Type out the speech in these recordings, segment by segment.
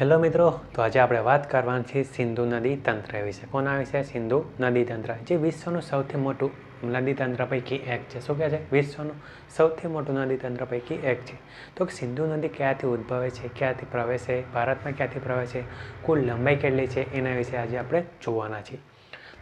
Hello મિત્રો, તો આજે આપણે વાત કરવાની છે સિંધુ નદી તંત્ર વિશે. કોના વિશે સિંધુ નદી તંત્ર. જે વિશ્વનું સૌથી મોટું નદી તંત્ર પૈકી એક છે. શું કહે છે? વિશ્વનું સૌથી મોટું નદી તંત્ર પૈકી એક છે. તો સિંધુ નદી ક્યાંથી ઉદ્ભવે છે? ક્યાંથી પ્રવેશે ભારતમાં ક્યાંથી પ્રવેશે કુલ લંબાઈ કેટલી છે? એના વિશે આજે આપણે જોવાના છીએ.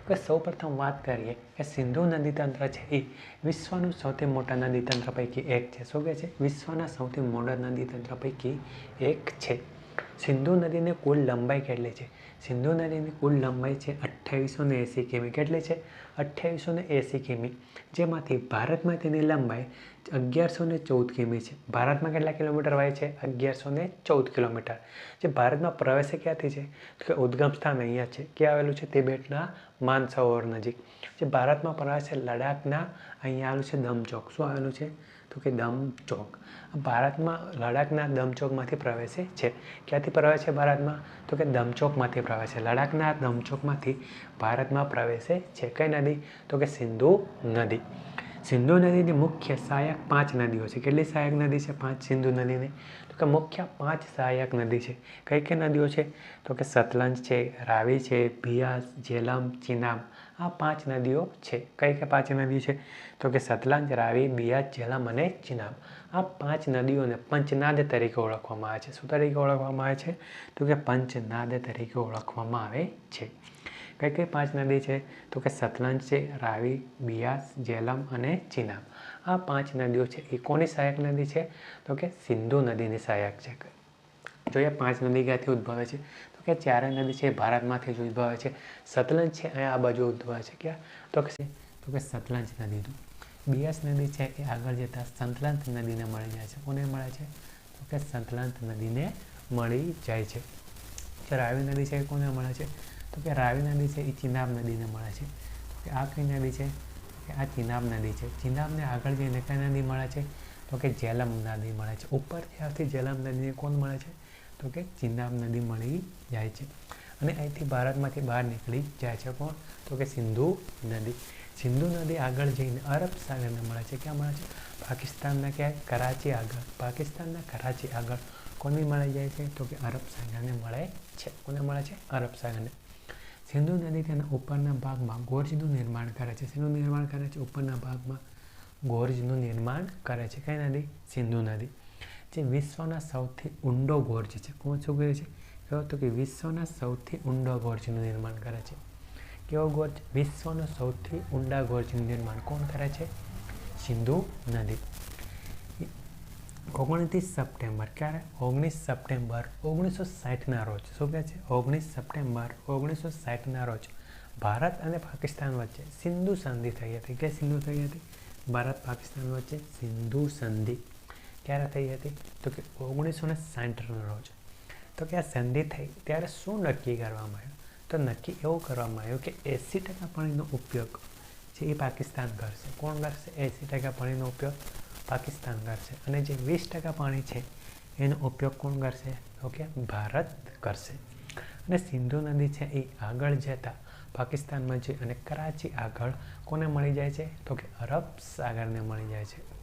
કે સૌપ્રથમ વાત કરીએ કે સિંધુ નદી તંત્ર છે એ વિશ્વનું સૌથી મોટા નદી તંત્ર પૈકી એક છે. શું કહે છે? વિશ્વના સૌથી મોટા નદી તંત્ર પૈકી એક છે. સિંધુ નદીની કુલ લંબાઈ કેટલી છે? સિંધુ નદીની કુલ લંબાઈ છે અઠ્ઠાવીસો ને એંસી કિમી. કેટલી છે? અઠ્ઠાવીસો ને એંસી કિમી. જેમાંથી ભારતમાં તેની લંબાઈ અગિયારસો ને ચૌદ કિમી છે. ભારતમાં કેટલા કિલોમીટર વાય છે? અગિયારસો ને ચૌદ કિલોમીટર. જે ભારતમાં પ્રવેશે ક્યાંથી છે? તો કે ઉદ્ગમ સ્થાન અહીંયા છે. ક્યાં આવેલું છે? તિબેટના માનસરોવર નજીક. જે ભારતમાં પ્રવેશે લડાખના અહીંયા આવેલું છે દમચોક. શું આવેલું છે? તો કે દમચોક. ભારતમાં લડાખના દમચોકમાંથી પ્રવેશે છે. ક્યાંથી પ્રવેશે ભારતમાં? તો કે દમચોકમાંથી પ્રવેશે લડાખના દમચોકમાંથી ભારતમાં પ્રવેશે છે. કઈ નદી? તો કે સિંધુ નદી. સિંધુ નદીની મુખ્ય સહાયક પાંચ નદીઓ છે. કેટલી સહાયક નદી છે? પાંચ સિંધુ નદીની. તો કે મુખ્ય પાંચ સહાયક નદી છે. કઈ કઈ નદીઓ છે? તો કે સતલંજ છે, રાવી છે બિયાસ જેલમ, ચિનાબ, આ પાંચ નદીઓ છે. કઈ કઈ પાંચ નદીઓ છે? તો કે સતલંજ, રાવી બિયાસ જેલમ અને ચિનાબ. આ પાંચ નદીઓને પંચનાદ તરીકે ઓળખવામાં આવે છે. શું તરીકે ઓળખવામાં આવે છે? તો કે પંચનાદ તરીકે ઓળખવામાં આવે છે. કઈ કઈ પાંચ નદી છે? તો કે સતલંજ છે, રાવી, બિયાસ, જેલમ અને ચિનાબ. આ પાંચ નદીઓ છે, એ કોની સહાયક નદી છે? તો કે સિંધુ નદીની સહાયક છે. જોઈએ પાંચ નદી ક્યાંથી ઉદ્ભવે છે? તો કે ચારે નદી છે ભારતમાંથી જ ઉદ્ભવે છે. સતલંજ છે, અહીંયા આ બાજુ ઉદ્ભવે છે. ક્યાં? તો કે તો કે સતલંજ નદીનું બિયાસ નદી છે, એ આગળ જતાં સંતલંત નદીને મળી જાય છે. કોને મળે છે? તો કે સંતલંત નદીને મળી જાય છે. રાવી નદી છે કોને મળે છે? તો કે રાવી નદી છે એ ચિનાબ નદીને મળે છે. તો કે આ કઈ નદી છે? કે આ ચિનાબ નદી છે. ચિનાબને આગળ જઈને કઈ નદી મળે છે? તો કે જેલમ નદી મળે છે. ઉપરથી આવતી જેલમ નદીને કોણ મળે છે? તો કે ચિનાબ નદી મળી જાય છે. અને અહીંથી ભારતમાંથી બહાર નીકળી જાય છે કોણ? તો કે સિંધુ નદી. સિંધુ નદી આગળ જઈને અરબ સાગરને મળે છે. ક્યાં મળે છે? પાકિસ્તાનના ક્યાંય? કરાચી આગળ. પાકિસ્તાનના કરાચી આગળ કોને મળી જાય છે? તો કે અરબ સાગરને મળે છે. કોને મળે છે? અરબ સાગરને. સિંધુ નદી તેના ઉપરના ભાગમાં ગોર્જનું નિર્માણ કરે છે. શેનું નિર્માણ કરે છે? ઉપરના ભાગમાં ગોર્જનું નિર્માણ કરે છે. કઈ નદી? સિંધુ નદી. જે વિશ્વના સૌથી ઊંડો ગોર્જ છે. કોણ શું કહે છે? કહેવાય તો કે વિશ્વના સૌથી ઊંડો ગોર્જનું નિર્માણ કરે છે. કેવો ગોર્જ? વિશ્વનો સૌથી ઊંડા ગોર્જનું નિર્માણ કોણ કરે છે? સિંધુ નદી. ઓગણત્રીસ સપ્ટેમ્બર, ક્યારે? ઓગણીસ સપ્ટેમ્બર ઓગણીસો સાઠના રોજ. શું કહે છે? ઓગણીસ સપ્ટેમ્બર ઓગણીસો સાઠના રોજ. ભારત અને પાકિસ્તાન વચ્ચે સિંધુ સંધિ થઈ હતી. કે સિંધુ થઈ હતી? ભારત, પાકિસ્તાન વચ્ચે સિંધુ સંધિ. ક્યારે થઈ હતી? તો કે ઓગણીસો ને સાઠના રોજ. તો કે આ સંધિ થઈ ત્યારે શું નક્કી કરવામાં આવ્યું? તો નક્કી એવું કરવામાં આવ્યું કે એંસી ટકા પાણીનો ઉપયોગ જે એ પાકિસ્તાન કરશે. કોણ કરશે? એંસી ટકા પાણીનો ઉપયોગ પાકિસ્તાન કરશે. અને જે વીસ ટકા પાણી છે, એનો ઉપયોગ કોણ કરશે? તો કે ભારત કરશે. અને સિંધુ નદી છે, એ આગળ જતાં પાકિસ્તાનમાં જઈ અને કરાચી આગળ કોને મળી જાય છે? તો કે અરબ સાગરને મળી જાય છે.